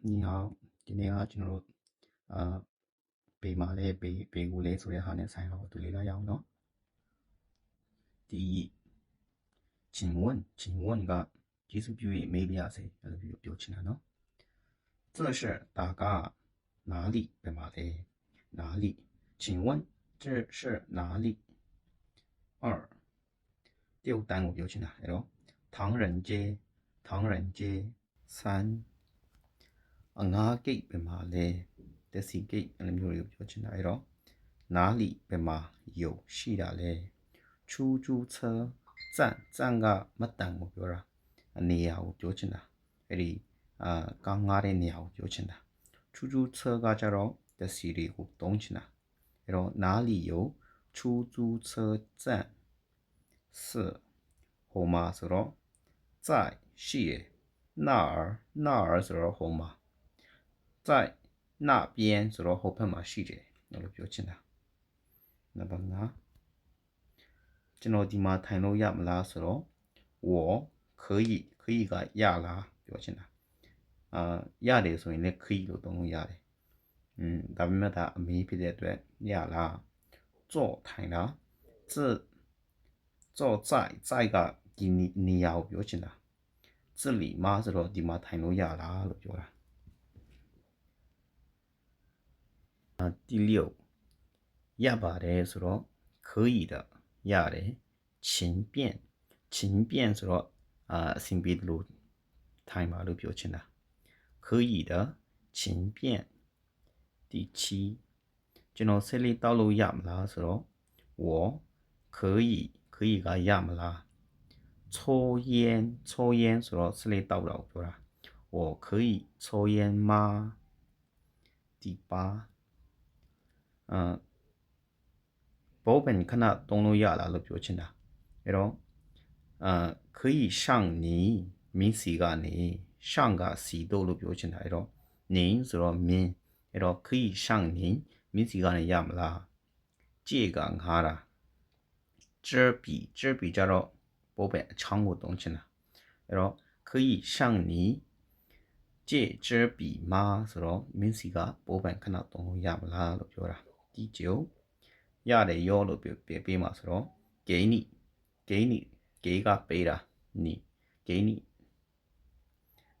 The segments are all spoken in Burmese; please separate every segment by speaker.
Speaker 1: 你好，今天啊进入啊白马的白白国嘞，做联哈呢三个国度里头要喏。第一，请问请问个技术地位没必要噻，要是必要表情呢？喏，这是大概哪里白马的哪里？请问这是哪里？二，第五单元我表情哪里咯？唐人街，唐人街。三。 အငါးကိတ်ပင်မှာလဲတက်စီကိတ်အဲ့လိုမျိုးတွေကိုပြောချင်တာအဲ့တော့နားလီပင်မှာယုံရှိတာလဲချူချူချာဇန်ဇန်ကမတန်ကိုပြောတာအနေရာကိုပြောချင်တာအဲ့ဒီအာကောင်းငားတဲ့နေရာကိုပြောချင်တာချူချူချာကကြတော့တက်စီတွေကိုတုံးချင်တာအဲ့တော့နားလီယုံချူချူချာဇန်စဟိုမှာဆိုတော့在ရှိရနားနားဆိုတော့ဟိုမှာ 在那边ဆိုတော့ဟိုဘက်မှာရှိတယ်လို့ပြောချင်တာနံပါတ်5ကျွန်တော်ဒီမှာထိုင်လို့ရမလားဆိုတော့我可以可以ကရလားပြောချင်တာအာရတယ်ဆိုရင်လည်း可以လို့သုံးလို့ရတယ်อืมဒါပေမဲ့ဒါအမေးဖြစ်တဲ့အတွက်ရလား坐ထိုင်တာ这坐在在ကဒီနေရာကိုပြောချင်တာ这里မှာဆိုတော့ဒီမှာထိုင်လို့ရလားလို့ပြောတာ 第六ရပါတယ်ဆိုတော့可以的ရတယ်勤便勤便ဆိုတော့အာအဆင်ပြေတယ်လို့ထိုင်ပါလို့ပြောချင်တာ可以的勤便第七ကျွန်တော်ဆက်လေးတောက်လို့ရမလားဆိုတော့我可以可以ကရမလား抽烟抽烟ဆိုတော့ဆက်လေးတောက်တာကိုပြောတာ我可以抽烟吗第八 အာဘောပန်ခဏတုံးလို့ရလားလို့ပြောချင်တာအဲ့တော့အာ可以上你မင်းစီကနေ上ကစီတို့လို့ပြောချင်တာအဲ့တော့နင်းဆိုတော့မင်းအဲ့တော့可以上你မင်းစီကနေရမလားကြေကငားတာ这笔这笔ကြတော့ဘောပန်အချောင်းကိုတုံးချင်တာအဲ့တော့可以上你借这笔吗ဆိုတော့မင်းစီကဘောပန်ခဏတုံးလို့ရမလားလို့ပြောတာ ဒီကျုံရတယ်ရောလို့ပြပြပေးမှာဆိုတော့ဂိနိဂိနိဂေကပေးတာနီဂိနိ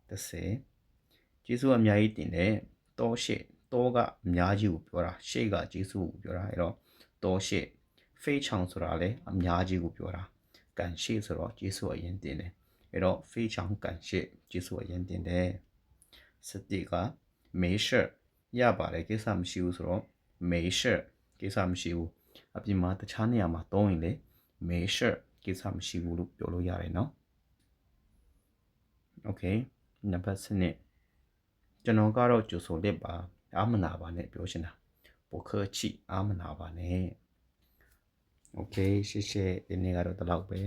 Speaker 1: 30ကျေးဇူးအများကြီးတင်တယ်တောရှေတောကအများကြီးကိုပြောတာရှေ့ကကျေးဇူးကိုပြောတာအဲ့တော့တောရှေဖေးချောင်ဆိုတာလည်းအများကြီးကိုပြောတာကန်ရှေဆိုတော့ကျေးဇူးအရင်တင်တယ်အဲ့တော့ဖေးချောင်ကန်ရှေကျေးဇူးအရင်တင်တယ်စတိကမေရှရပါတယ်ကိစ္စမရှိဘူးဆိုတော့ မေရှာကိစ္စမရှိဘူးအပြင်မှာတခြားနေရာမှာသုံးရင်လည်းမေရှာကိစ္စမရှိဘူးလို့ပြောလို့ရတယ်နော် okay နံပါတ်7ကျွန်တော်ကတော့ကြိုဆိုလက်ပါအာမနာပါနဲ့ပြောချင်တာပိုခချီအာမနာပါနဲ့ okay ရှေ့ရှေ့ဒီနေ့ကတော့ဒီလောက်ပဲ